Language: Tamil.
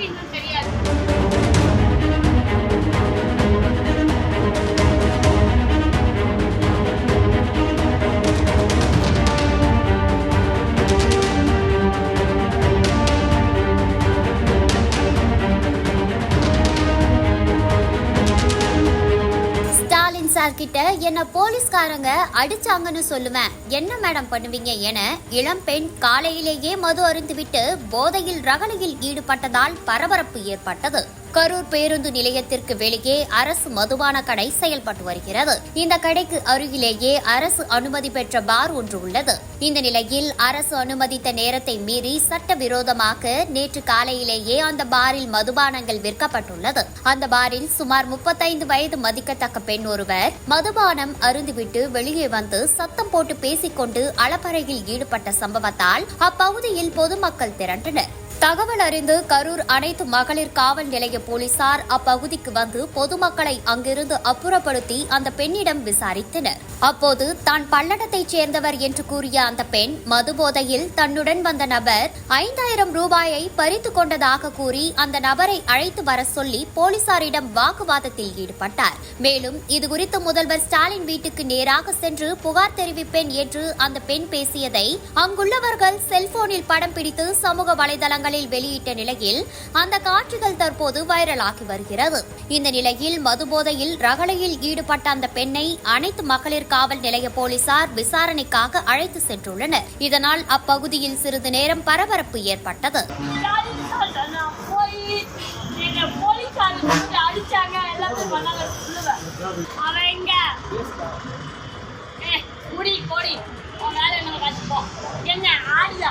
என்னை பத்தி ஸ்டாலின் சார் கிட்ட என்ன போலீஸ்காரங்க அடிச்சாங்கன்னு சொல்லுவேன். என்ன மேடம் பண்ணுவீங்க என இளம்பெண் காலையிலேயே மது அருந்துவிட்டு போதையில் ரகளையில் ஈடுபட்டதால் பரபரப்பு ஏற்பட்டது. கரூர் பேருந்து நிலையத்திற்கு வெளியே அரசு மதுபான கடை செயல்பட்டு வருகிறது. இந்த கடைக்கு அருகிலேயே அரசு அனுமதி பெற்ற பார் ஒன்று உள்ளது. இந்த நிலையில் அரசு அனுமதித்த நேரத்தை மீறி சட்டவிரோதமாக நேற்று காலையிலேயே அந்த பாரில் மதுபானங்கள் விற்கப்பட்டுள்ளது. அந்த பாரில் சுமார் முப்பத்தைந்து வயது மதிக்கத்தக்க பெண் ஒருவர் மதுபானம் அருந்துவிட்டு வெளியே வந்து சத்தம் போட்டு பேசிக்கொண்டு அளப்பறையில் ஈடுபட்ட சம்பவத்தால் அப்பகுதியில் பொதுமக்கள் திரண்டனர். தகவல் அறிந்து கரூர் அனைத்து மகளிர் காவல் நிலைய போலீசார் அப்பகுதிக்கு வந்து பொதுமக்களை அங்கிருந்து அப்புறப்படுத்தி அந்த பெண்ணிடம் விசாரித்தனர். அப்போது தான் பல்லடத்தைச் சேர்ந்தவர் என்று கூறிய அந்த பெண் மதுபோதையில் தன்னுடன் வந்த நபர் ஐந்தாயிரம் ரூபாயை பறித்து கொண்டதாக கூறி அந்த நபரை அழைத்து வர சொல்லி போலீசாரிடம் வாக்குவாதத்தில் ஈடுபட்டார். மேலும் இதுகுறித்து முதல்வர் ஸ்டாலின் வீட்டுக்கு நேராக சென்று புகார் தெரிவிப்பேன் என்று அந்த பெண் பேசியதை அங்குள்ளவர்கள் செல்போனில் படம் பிடித்து சமூக வலைதளங்கள் வலைதளங்களில் வெளியிட்ட நிலையில் அந்த காட்சிகள் தற்போது வைரலாகி வருகிறது. இந்த நிலையில் மதுபோதையில் ரகளையில் ஈடுபட்ட அந்த பெண்ணை அனைத்து மகளிர் காவல் நிலைய போலீசார் விசாரணைக்காக அழைத்து சென்றுள்ளனர். இதனால் அப்பகுதியில் சிறிது நேரம் பரபரப்பு ஏற்பட்டது. என்ன ஆடியா?